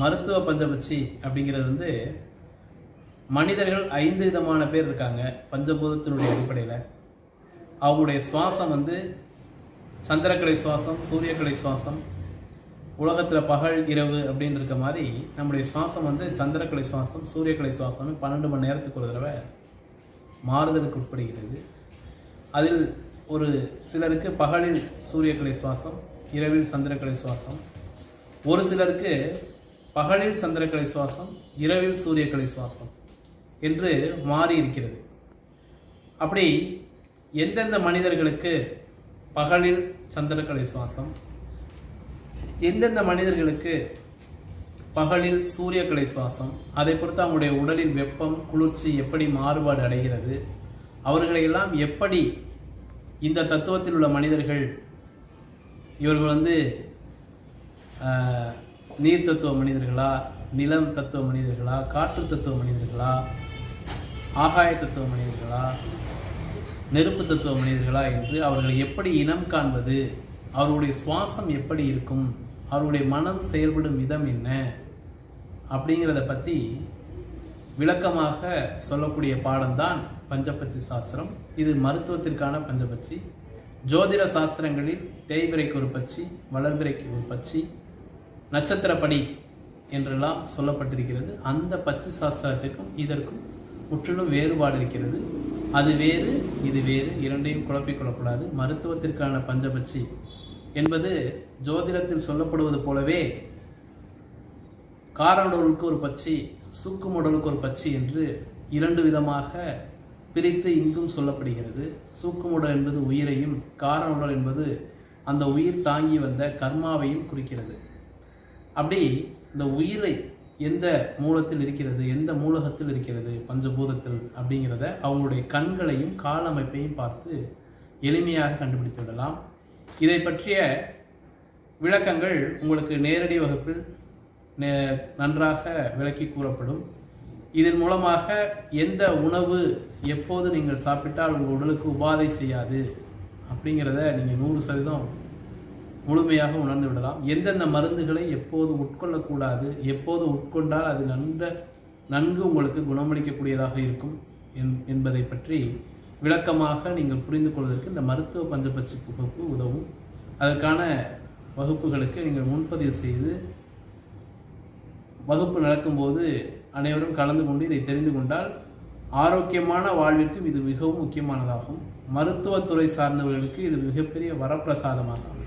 மருத்துவ பஞ்சபட்சி அப்படிங்கிறது வந்து மனிதர்கள் ஐந்து விதமான பேர் இருக்காங்க. பஞ்சபூதத்தினுடைய அடிப்படையில். அவங்களுடைய சுவாசம் வந்து சந்திரக்கலை சுவாசம் சூரியக்கலை சுவாசம் உலகத்தில் பகல் இரவு அப்படின்னு இருக்க மாதிரி நம்முடைய சுவாசம் வந்து சந்திரக்கலை சுவாசம் சூரியக்கலை சுவாசம் பன்னெண்டு மணி நேரத்துக்கு ஒரு தடவை மாறுதலுக்கு உட்படுகிறது. அதில் ஒரு சிலருக்கு பகலில் சூரியக்கலை சுவாசம் இரவில் சந்திரக்கலை சுவாசம். ஒரு சிலருக்கு பகலில் சந்திரக்கலை சுவாசம் இரவில் சூரியக்கலை சுவாசம் என்று மாறி இருக்கிறது. அப்படி எந்தெந்த மனிதர்களுக்கு பகலில் சந்திரக்கலை சுவாசம் எந்தெந்த மனிதர்களுக்கு பகலில் சூரியக்கலை சுவாசம் அதை பொறுத்து அவங்களுடைய உடலின் வெப்பம் குளிர்ச்சி எப்படி மாறுபாடு அடைகிறது அவர்களையெல்லாம் எப்படி இந்த தத்துவத்தில் உள்ள மனிதர்கள் இவர்கள் வந்து நீர் தத்துவ மனிதர்களா நிலம் தத்துவ மனிதர்களா காற்று தத்துவ மனிதர்களா ஆகாய தத்துவ மனிதர்களா நெருப்பு தத்துவ மனிதர்களா என்று அவர்களை எப்படி இனம் காண்பது அவர்களுடைய சுவாசம் எப்படி இருக்கும் அவருடைய மனம் செயல்படும் விதம் என்ன அப்படிங்கிறத பற்றி விளக்கமாக சொல்லக்கூடிய பாடம்தான் பஞ்சபட்சி சாஸ்திரம். இது மருத்துவத்திற்கான பஞ்சபட்சி. ஜோதிட சாஸ்திரங்களில் தேய்பிரைக்கு ஒரு பட்சி வளர்பிரைக்கு ஒரு பட்சி நட்சத்திரப்படி என்றெல்லாம் சொல்லப்பட்டிருக்கிறது. அந்த பச்சை சாஸ்திரத்திற்கும் இதற்கும் முற்றிலும் வேறுபாடு இருக்கிறது. அது வேறு இது வேறு இரண்டையும் குழப்பிக் கொள்ளக்கூடாது. மருத்துவத்திற்கான பஞ்சபட்சி என்பது ஜோதிடத்தில் சொல்லப்படுவது போலவே காரணடலுக்கு ஒரு பச்சி சூக்குமுடலுக்கு ஒரு பச்சி என்று இரண்டு விதமாக பிரித்து இங்கும் சொல்லப்படுகிறது. சூக்குமுடல் என்பது உயிரையும் காரணுடல் என்பது அந்த உயிர் தாங்கி வந்த கர்மாவையும் குறிக்கிறது. அப்படி இந்த உயிரை எந்த மூலத்தில் இருக்கிறது எந்த மூலகத்தில் இருக்கிறது பஞ்சபூதத்தில் அப்படிங்கிறத அவங்களுடைய கண்களையும் கால அமைப்பையும் பார்த்து எளிமையாக கண்டுபிடித்து விடலாம். இதை பற்றிய விளக்கங்கள் உங்களுக்கு நேரடி வகுப்பில் நே- நன்றாக விளக்கி கூறப்படும். இதன் மூலமாக எந்த உணவு எப்போது நீங்கள் சாப்பிட்டால் உங்கள் உடலுக்கு உபாதை செய்யாது அப்படிங்கிறத நீங்கள் நூறு சதவீதம் முழுமையாக உணர்ந்து விடலாம். எந்தெந்த மருந்துகளை எப்போது உட்கொள்ளக்கூடாது எப்போது உட்கொண்டால் அது நன்ற நன்கு உங்களுக்கு குணமளிக்கக்கூடியதாக இருக்கும் என்- என்பதை பற்றி விளக்கமாக நீங்கள் புரிந்து கொள்வதற்கு இந்த மருத்துவ பஞ்சபட்சி வகுப்பு உதவும். அதற்கான வகுப்புகளுக்கு நீங்கள் முன்பதிவு செய்து வகுப்பு நடக்கும்போது அனைவரும் கலந்து கொண்டு இதை தெரிந்து கொண்டால் ஆரோக்கியமான வாழ்விற்கு இது மிகவும் முக்கியமானதாகும். மருத்துவத்துறை சார்ந்தவர்களுக்கு இது மிகப்பெரிய வரப்பிரசாதமாகும்.